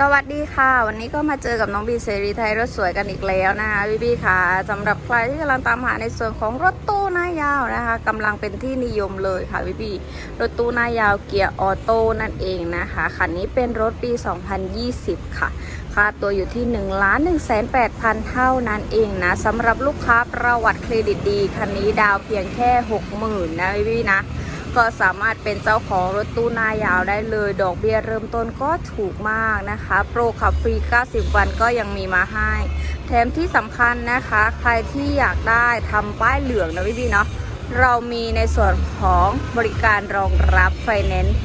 สวัสดีค่ะ วันนี้ก็มาเจอกับน้องบีเซรีไทยรถสวยกันอีกแล้วนะคะพี่พี่ค่ะสำหรับใครที่กำลังตามหาในส่วนของรถตู้หน้ายาวนะคะกำลังเป็นที่นิยมเลยค่ะพี่พี่รถตู้หน้ายาวเกียร์ออโต้นั่นเองนะคะคันนี้เป็นรถปี 2020 ค่ะ ค่าตัวอยู่ที่1 1 8 0 0 0 เท่านั้นเองนะสำหรับลูกค้าประวัติเครดิตดีคันนี้ดาวเพียงแค่ 60,000นะพี่พี่นะ ก็สามารถเป็นเจ้าของรถตู้หน้ายาวได้เลย ดอกเบี้ยเริ่มต้นก็ถูกมากนะคะ โปรขับฟรี 90 วันก็ยังมีมาให้ แถมที่สำคัญนะคะ ใครที่อยากได้ทำป้ายเหลืองนะพี่พี่เนาะเรามีในส่วนของบริการรองรับไฟแนนซ์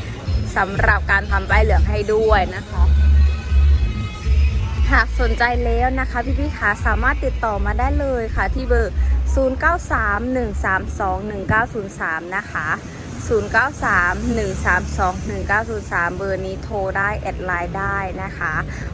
สำหรับการทำป้ายเหลืองให้ด้วยนะคะ หากสนใจแล้วนะคะ พี่พี่ๆขาสามารถติดต่อมาได้เลยค่ะที่เบอร์ 0931321903 นะคะ 0931321903 เบอร์นี้โทรได้ แอดไลน์ได้นะคะ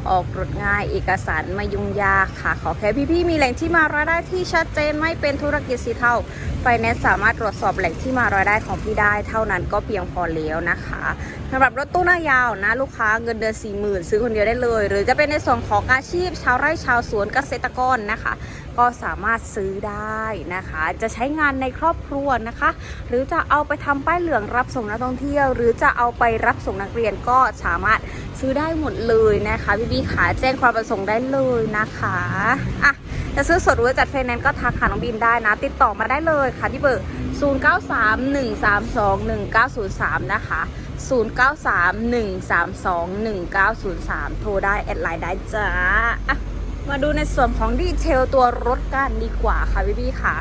ออกรถง่ายเอกสารไม่ยุ่งยากค่ะ ขอแค่พี่ๆมีแหล่งที่มารายได้ที่ชัดเจนไม่เป็นธุรกิจสีเทาไฟแนนซ์สามารถตรวจสอบแหล่งที่มารายได้ของพี่ได้เท่านั้นก็เพียงพอแล้วนะคะสำหรับรถตู้หน้ายาวนะลูกค้าเงินเดือน4 0,000ซื้อคนเดียวได้เลย หรือจะเป็นในส่วนของอาชีพ ชาวไร่ชาวสวนเกษตรกรนะคะ ก็สามารถซื้อได้นะคะ จะใช้งานในครอบครัวนะคะ หรือจะเอาไปทำป้ายเหลืองรับส่งนักท่องเที่ยว หรือจะเอาไปรับส่งนักเรียนก็สามารถซื้อได้หมดเลยนะคะพี่บีขาแจ้งความประสงค์ได้เลยนะคะอะจะซื้อสดหรือจัดไฟแนนซ์ก็ทักหาน้องบินได้นะ ติดต่อมาได้เลยค่ะที่เบอร์ 0931321903 นะคะ 0931321903 โทรได้ แอดไลน์ได้จ้ามาดูในส่วนของดีเทลตัวรถกันดีกว่าค่ะพี่พี่ๆค่ะ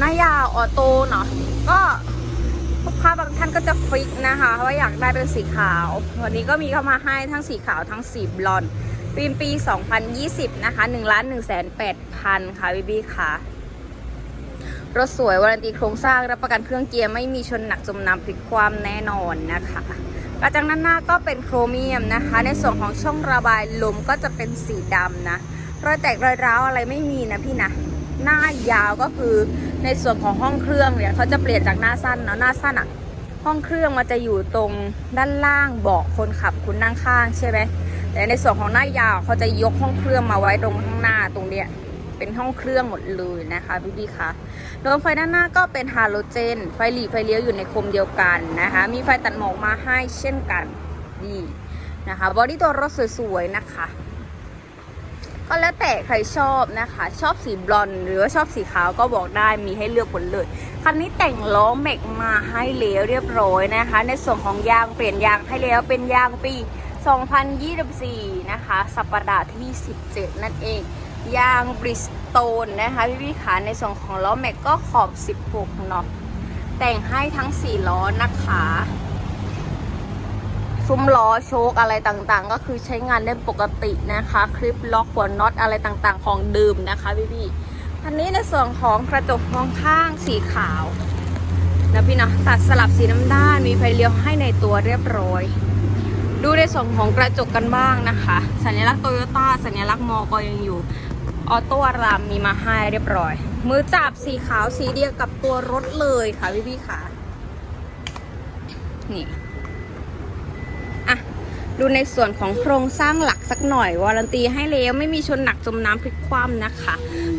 นายาวออโต้เนาะก็ลูกค้าบางท่านก็จะฟิกนะคะว่าอยากได้เป็นสีขาว วันนี้ก็มีเข้ามาให้ทั้งสีขาวทั้งสีบลอนด์ปีนปี 2020 นะคะ1 1 8 0 0 0 ค่ะพี่พี่ค่ะ รถสวย วารันตีโครงสร้าง รับประกันเครื่องเกียร์ไม่มีชนหนักจมน้ำพลิกความแน่นอนนะคะกระจังด้านหน้าก็เป็นโครเมียมนะคะ ในส่วนของช่องระบายลมก็จะเป็นสีดำนะรอยแตกรอยร้าวอะไรไม่มีนะพี่นะ หน้ายาวก็คือในส่วนของห้องเครื่องเนี่ยเขาจะเปลี่ยนจากหน้าสั้นเนาะหน้าสั้นอะห้องเครื่องมันจะอยู่ตรงด้านล่างเบาะคนขับคุณนั่งข้างใช่ไหมแต่ในส่วนของหน้ายาวเขาจะยกห้องเครื่องมาไว้ตรงข้างหน้าตรงเนี้ย เป็นห้องเครื่องหมดเลยนะคะพี่พี่ๆคะดวงไฟด้านหน้าก็เป็นฮาโลเจน ไฟหลีไฟเลี้ยวอยู่ในโคมเดียวกันนะคะ มีไฟตัดหมอกมาให้เช่นกันดีนะคะบอดี้ตัวรถสวยๆนะคะ ก็แล้วแต่ใครชอบนะคะ ชอบสีบลอนหรือว่าชอบสีขาวก็บอกได้มีให้เลือกหมดเลยคันนี้แต่งล้อแม็กมาให้แล้วเรียบร้อยนะคะ ในส่วนของยางเปลี่ยนยางให้แล้วเป็นยางปี2024 นะคะ สัปดาห์ที่ 17 นั่นเอง ยางบริสโตนนะคะพี่พี่ขาในส่วนของล้อแม็กก็ขอบ 16เนาะแต่งให้ทั้ง 4 ล้อนะคะซุ้มล้อโชคอะไรต่างๆ ก็คือใช้งานได้ปกตินะคะ คลิปล็อกหัวน็อตอะไรต่างๆ ของเดิมนะคะพี่พี่อันนี้ในส่วนของกระจกมองข้างสีขาวนะพี่เนาะตัดสลับสีน้ำด้านมีไฟเลี้ยวให้ในตัวเรียบร้อย ดูในส่วนของกระจกกันบ้างนะคะ สัญลักษณ์โตโยต้าสัญลักษณ์มอก็ยังอยู่ ออโต้อารามมีมาให้เรียบร้อย มือจับสีขาวสีเดียวกับตัวรถเลยค่ะพี่พี่ๆค่ะ นี่อะดูในส่วนของโครงสร้างหลักสักหน่อยวารันตีให้แล้วไม่มีชนหนักจมน้ำพลิกคว่ำนะคะ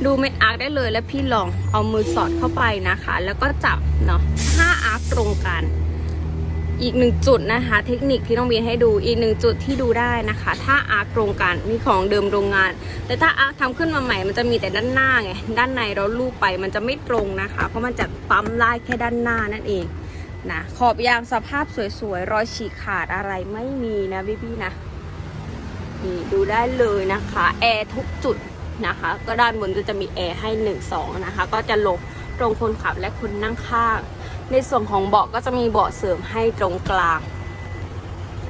ดูเม็ดอาร์คได้เลยแล้วพี่ลองเอามือสอดเข้าไปนะคะ แล้วก็จับเนาะห้าอาร์คตรงกัน อีกหนึ่งจุดนะคะ เทคนิคที่ต้องมีให้ดูอีกหนึ่งจุดที่ดูได้นะคะ ถ้าอาร์คตรงกันมีของเดิมโรงงาน แต่ถ้าอาร์คทำขึ้นมาใหม่มันจะมีแต่ด้านหน้าไงด้านในเราลูบไปมันจะไม่ตรงนะคะ เพราะมันจะปั๊มได้แค่ด้านหน้านั่นเองนะขอบยางสภาพสวยๆรอยฉีกขาดอะไรไม่มีนะพี่ๆนะนี่ดูได้เลยนะคะแอร์ทุกจุดนะคะ ก็ด้านบนก็จะมีแอร์ให้1 2นะคะก็จะลงตรงคนขับและคนนั่งข้าง ในส่วนของเบาะก็จะมีเบาะเสริมให้ตรงกลาง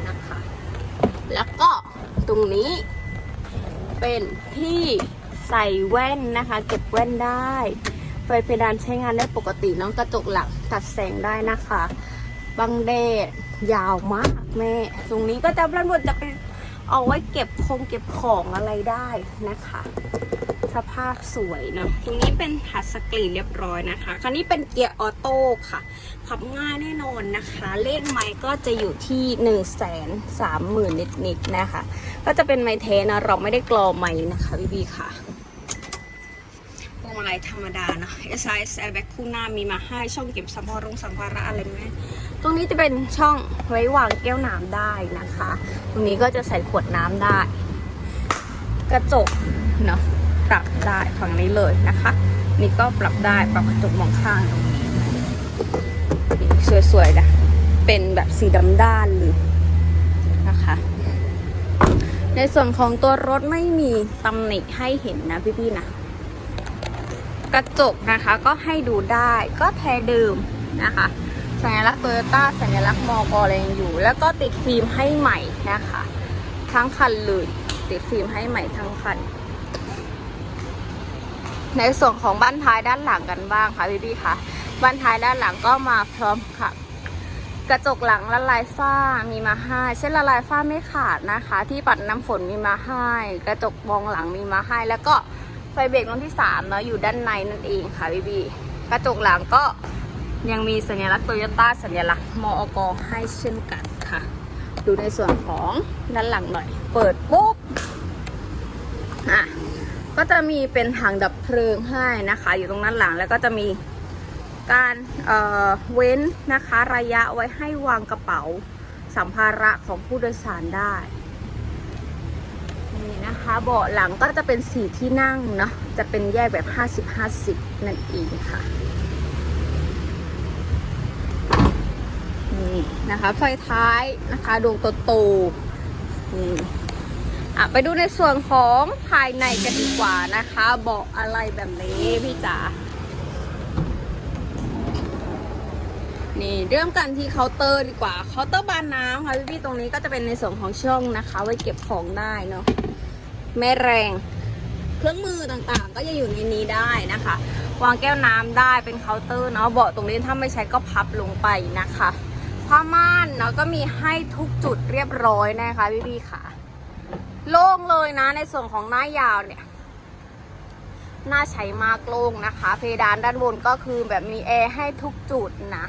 นะคะ แล้วก็ตรงนี้เป็นที่ใส่แว่นนะคะ เก็บแว่นได้ ไฟเพดานใช้งานได้ปกติน้องกระจกหลังตัดแสงได้นะคะบังแดดยาวมากแม่ ตรงนี้ก็จะด้านบนจะเป็นเอาไว้เก็บคงเก็บของอะไรได้นะคะ สภาพสวยเนาะตรงนี้เป็นทัชสกรีนเรียบร้อยนะคะ คันนี้เป็นเกียร์ออโต้ค่ะ ขับง่ายแน่นอนนะคะ เลขไม้ก็จะอยู่ที่1นึ่งแสนสามหมื่นนิดๆนะคะ ก็จะเป็นไม้เทนะ เราไม่ได้กรอไม้นะคะพี่บีค่ะพวงมาลัยธรรมดาเนาะ S I S Airbag คู่หน้ามีมาให้ช่องเก็บสัมภาระสัมภาระอะไรไหมตรงนี้จะเป็นช่องไว้วางแก้วน้ำได้นะคะ ตรงนี้ก็จะใส่ขวดน้ำได้ กระจกเนาะ ปรับได้ฝั่งนี้เลยนะคะ นี่ก็ปรับได้ปรับกระจกมองข้างตรงนี้สวยๆนะเป็นแบบสีดำด้านเลยนะคะ ในส่วนของตัวรถไม่มีตำหนิให้เห็นนะพี่ๆนะกระจกนะคะก็ให้ดูได้ก็แท้เดิมนะคะ สัญลักษณ์โตโยต้าสัญลักษณ์มอกออะไรยังอยู่ แล้วก็ติดฟิล์มให้ใหม่นะคะ ทั้งคันเลยติดฟิล์มให้ใหม่ทั้งคัน ในส่วนของบ้านท้ายด้านหลังกันบ้างค่ะพี่ๆค่ะบ้านท้ายด้านหลังก็มาพร้อมค่ะ กระจกหลังละลายฝ้ามีมาให้เช่นละลายฝ้าไม่ขาดนะคะ ที่ปัดน้ำฝนมีมาให้กระจกมองหลังมีมาให้ แล้วก็ไฟเบรกรุ่นที่สามเนาะอยู่ด้านในนั่นเองค่ะพี่บีกระจกหลังก็ยังมีสัญลักษณ์โตโยต้าสัญลักษณ์มอกให้เช่นกันค่ะ ดูในส่วนของด้านหลังหน่อย เปิดปุ๊บ ก็จะมีเป็นถังดับเพลิงให้นะคะ อยู่ตรงด้านหลังแล้วก็จะมีการเเว้นนะคะระยะไว้ให้วางกระเป๋าสัมภาระของผู้โดยสารได้นี่นะคะเบาะหลังก็จะเป็นสีที่นั่งเนาะจะเป็นแยกแบบ 50-50 นั่นเองค่ะนี่นะคะไฟท้ายนะคะดวงโตๆนี่ อะไปดูในส่วนของภายในกันดีกว่านะคะเบาะอะไรแบบนี้พี่จ๋านี่เริ่มกันที่เคาน์เตอร์ดีกว่าเคาน์เตอร์บานน้ำค่ะพี่ๆตรงนี้ก็จะเป็นในส่วนของช่องนะคะ ไว้เก็บของได้เนาะแม่แรง เครื่องมือต่างๆ ก็จะอยู่ในนี้ได้นะคะ วางแก้วน้ำได้เป็นเคาน์เตอร์เนาะเบาะตรงนี้ถ้าไม่ใช้ก็พับลงไปนะคะผ้าม่านเนาะก็มีให้ทุกจุดเรียบร้อยนะคะพี่ๆค่ะ โล่งเลยนะในส่วนของหน้ายาวเนี่ยน่าใช้มากโล่งนะคะ เพดานด้านบนก็คือแบบมีแอร์ให้ทุกจุดนะ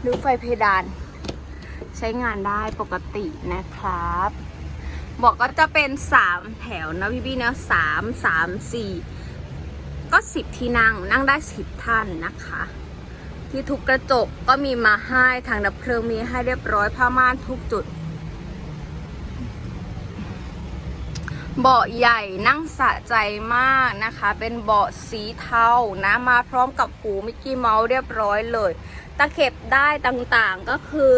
หรือไฟเพดาน ใช้งานได้ปกตินะครับบอกก็จะเป็น 3 แถวนะพี่พี่ๆนะสามสามสี่ก็สิบที่นั่งนั่งได้สิบท่านนะคะ ที่ทุกกระจกก็มีมาให้ทางดับเพลิงมีให้เรียบร้อยผ้าม่านทุกจุด เบาะใหญ่นั่งสะใจมากนะคะ เป็นเบาะสีเทานะมาพร้อมกับหูมิกกี้เมาส์เรียบร้อยเลย ตะเข็บได้ต่างๆก็คือ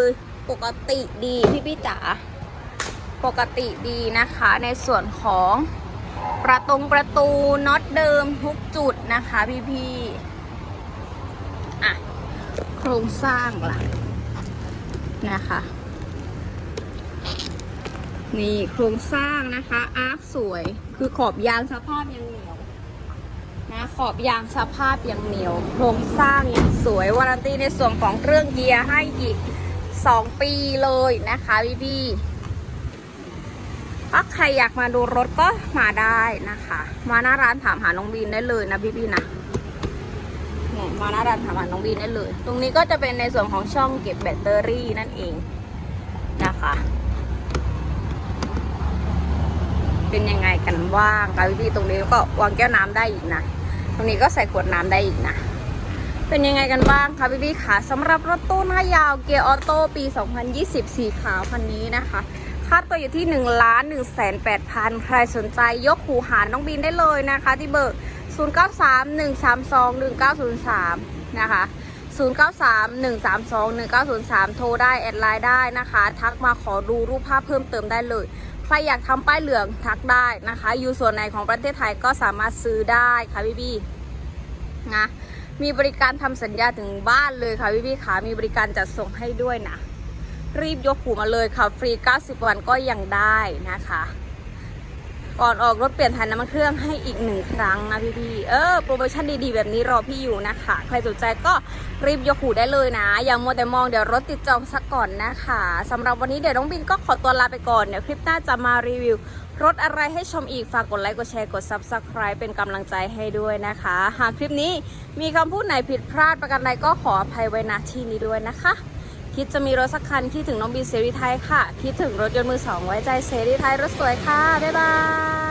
ปกติดีพี่พี่จ๋าปกติดีนะคะในส่วนของประตงประตูน็อตเดิมทุกจุดนะคะพี่พี่ๆอะโครงสร้างล่ะนะคะ นี่โครงสร้างนะคะ อาร์คสวย คือขอบยางสภาพยังเหนียวนะขอบยางสภาพยังเหนียว โครงสร้างยังสวยวารันตีในส่วนของเครื่องเกียร์ให้อีก 2 ปีเลยนะคะพี่พี่ถ้าใครอยากมาดูรถก็มาได้นะคะ มาหน้าร้านถามหาน้องบีนได้เลยนะพี่พี่ๆนะเนี่ยมาหน้าร้านถามหาน้องบีนได้เลย ตรงนี้ก็จะเป็นในส่วนของช่องเก็บแบตเตอรี่นั่นเองนะคะ เป็นยังไงกันบ้างคะพี่ๆตรงนี้ก็วางแก้วน้ำได้อีกนะ ตรงนี้ก็ใส่ขวดน้ำได้อีกนะ เป็นยังไงกันบ้างคะพี่ๆค่ะสำหรับรถตู้หน้ายาวเกียร์ออโต้ปี 2020 สีขาวคันนี้นะคะค่าตัวอยู่ที่1ล้าน1แสน8พันใครสนใจยกหูหาน้องบินได้เลยนะคะ ที่เบอร์ 093 132 1903 นะคะ 093 132 1903 โทรได้ แอดไลน์ได้นะคะ ทักมาขอดูรูปภาพเพิ่มเติมได้เลย ครอยากทำป้ายเหลืองทักได้นะคะ อยู่ส่วนไหนของประเทศไทยก็สามารถซื้อได้ค่ะพี่บี้นะมีบริการทำสัญญาถึงบ้านเลยค่ะพี่พี่ขามีบริการจัดส่งให้ด้วยนะ รีบยกหูมาเลยค่ะ ฟรี 90 วันก็ยังได้นะคะ ก่อนออกรถเปลี่ยนถ่ายน้ำมันเครื่องให้อีกหนึ่งครั้งนะพี่พี่ๆเออโปรโมชั่นดีๆ แบบนี้รอพี่อยู่นะคะ ใครสนใจก็รีบยกหูได้เลยนะ อย่ามัวแต่มองเดี๋ยวรถติดจองซะก่อนนะคะสำหรับวันนี้เดี๋ยวน้องบินก็ขอตัวลาไปก่อนเดี๋ยวคลิปหน้าจะมารีวิวรถอะไรให้ชมอีกฝากกดไลค์กดแชร์กด Subscribe เป็นกำลังใจให้ด้วยนะคะ หากคลิปนี้มีคำพูดไหนผิดพลาดประการใดก็ขออภัยไว้ณที่นี้ด้วยนะคะ คิดจะมีรถสักคันคิดถึงน้องบีเซรีไทยค่ะ คิดถึงรถยนต์มือสองไว้ใจเซรีไทยรถสวยค่ะ บ๊ายบาย